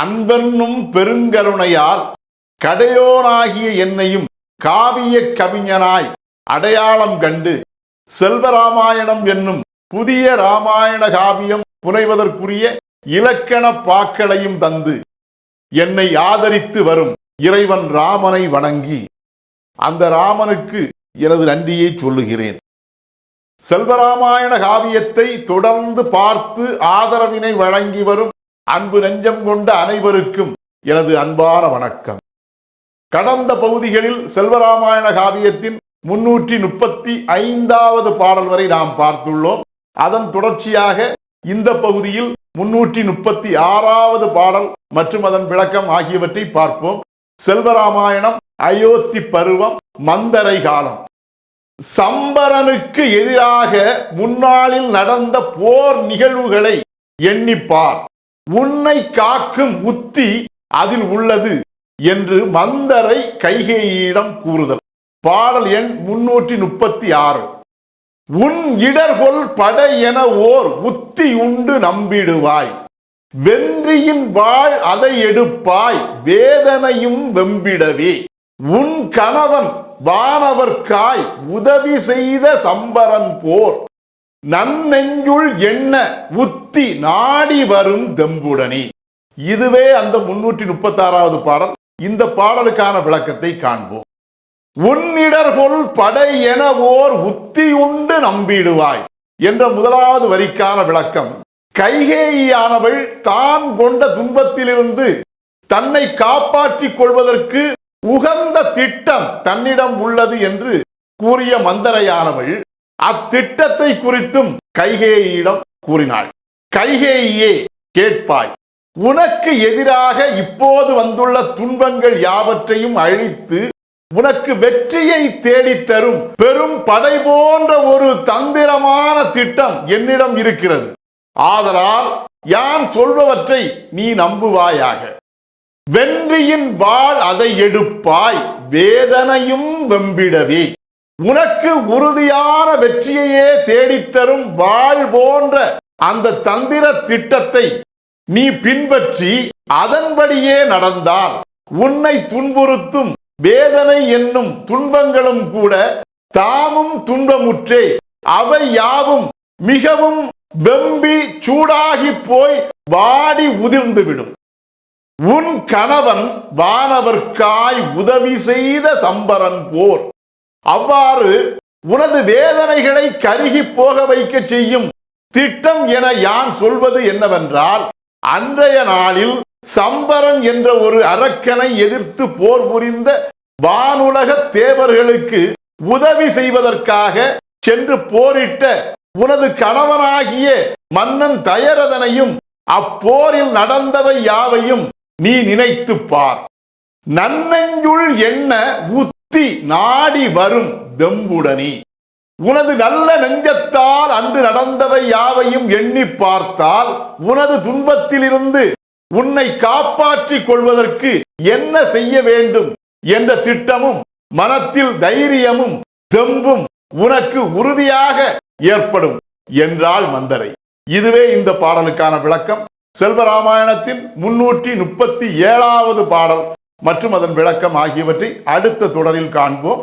அன்பென்னும் பெருங்கருணையால் கடையோனாகிய என்னையும் காவிய கவிஞனாய் அடையாளம் கண்டு செல்வராமாயணம் என்னும் புதிய ராமாயண காவியம் புனைவதற்குரிய இலக்கண பாக்களையும் தந்து என்னை ஆதரித்து வரும் இறைவன் ராமனை வணங்கி அந்த ராமனுக்கு எனது நன்றியை சொல்லுகிறேன். செல்வராமாயண காவியத்தை தொடர்ந்து பார்த்து ஆதரவினை வழங்கி வரும் அன்பு நெஞ்சம் கொண்ட அனைவருக்கும் எனது அன்பான வணக்கம். கடந்த பகுதிகளில் செல்வராமாயண காவியத்தின் முன்னூற்றி முப்பத்தி ஐந்தாவது பாடல் வரை நாம் பார்த்துள்ளோம். அதன் தொடர்ச்சியாக இந்த பகுதியில் முன்னூற்றி முப்பத்தி ஆறாவது பாடல் மற்றும் அதன் விளக்கம் ஆகியவற்றை பார்ப்போம். செல்வராமாயணம் அயோத்தி பருவம் மந்தரை காலம். சம்பரனுக்கு எதிராக முன்னாளில் நடந்த போர் நிகழ்வுகளை எண்ணிப்பார். உன்னை காக்கும் உத்தி அதில் உள்ளது என்று மந்தரை கைகேயிடம் கூறுதல். பாடல் எண் முன்னூற்றி முப்பத்தி ஆறு. உன் இடர்கொள் படை என ஓர் உத்தி உண்டு நம்பிடுவாய். வென்றியின் வாழ் அதை எடுப்பாய் வேதனையும் வெம்பிடவே. உன் கணவன் வானவர்க்காய் உதவி செய்த சம்பரன் போர். நன்னெஞ்சுள் என்ன உத்தி நாடி வரும் தெம்புடனே. இதுவே அந்த முன்னூற்றி முப்பத்தாறாவது பாடல். இந்த பாடலுக்கான விளக்கத்தை காண்போம். உன்னிடர்கொள் படை என ஓர் உத்தி உண்டு நம்பிடுவாய் என்ற முதலாவது வரிக்கான விளக்கம். கைகேயானவள் தான் கொண்ட துன்பத்திலிருந்து தன்னை காப்பாற்றிக் கொள்வதற்கு உகந்த திட்டம் தன்னிடம் உள்ளது என்று கூறிய மந்தரையானவள் அத்திட்டத்தை குறித்தும் கைகேயிடம் கூறினாள். கைகேயே கேட்பாய். உனக்கு எதிராக இப்போது வந்துள்ள துன்பங்கள் யாவற்றையும் அழித்து உனக்கு வெற்றியை தேடித் தரும் பெரும் படை போன்ற ஒரு தந்திரமான திட்டம் என்னிடம் இருக்கிறது. ஆதலால் யான் சொல்பவற்றை நீ நம்புவாயாக. வென்றியின் வாழ் அதை எடுப்பாய் வேதனையும் வெம்பிடவே. உனக்கு உறுதியான வெற்றியையே தேடித்தரும் வாழ் போன்ற அந்த தந்திர திட்டத்தை நீ பின்பற்றி அதன்படியே நடந்தால் உன்னை துன்புறுத்தும் வேதனை என்னும் துன்பங்களும் கூட தாமும் துன்பமுற்றே. அவை யாவும் மிகவும் வெம்பி சூடாகி போய் வாடி உதிர்ந்துவிடும். உன் கணவன் வானவர்க்காய் உதவி செய்த சம்பரன் போர். அவ்வாறு உனது வேதனைகளை கருகி போக வைக்க செய்யும் திட்டம் என யான் சொல்வது என்னவென்றால் அன்றைய நாளில் சம்பரன் என்ற ஒரு அரக்கனை எதிர்த்து போர் புரிந்த வானுலக தேவர்களுக்கு உதவி செய்வதற்காக சென்று போரிட்ட உனது கணவனாகிய மன்னன் தயரதனையும் அப்போரில் நடந்தவை யாவையும் நீ நினைத்துப் பார். நன்னெஞ்சுள் என்ன உத்தி நாடி வரும் தெம்புடனே. உனது நல்ல நெஞ்சத்தால் அன்று நடந்தவை யாவையும் எண்ணி பார்த்தால் உனது துன்பத்திலிருந்து உன்னை காப்பாற்றிக் கொள்வதற்கு என்ன செய்ய வேண்டும் என்ற திட்டமும் மனத்தில் தைரியமும் தெம்பும் உனக்கு உறுதியாக ஏற்படும் என்றாள் மந்தரை. இதுவே இந்த பாடலுக்கான விளக்கம். செல்வராமாயணத்தின் முன்னூற்றி முப்பத்தி ஏழாவது பாடல் மற்றும் அதன் விளக்கம் ஆகியவற்றை அடுத்த தொடரில் காண்போம்.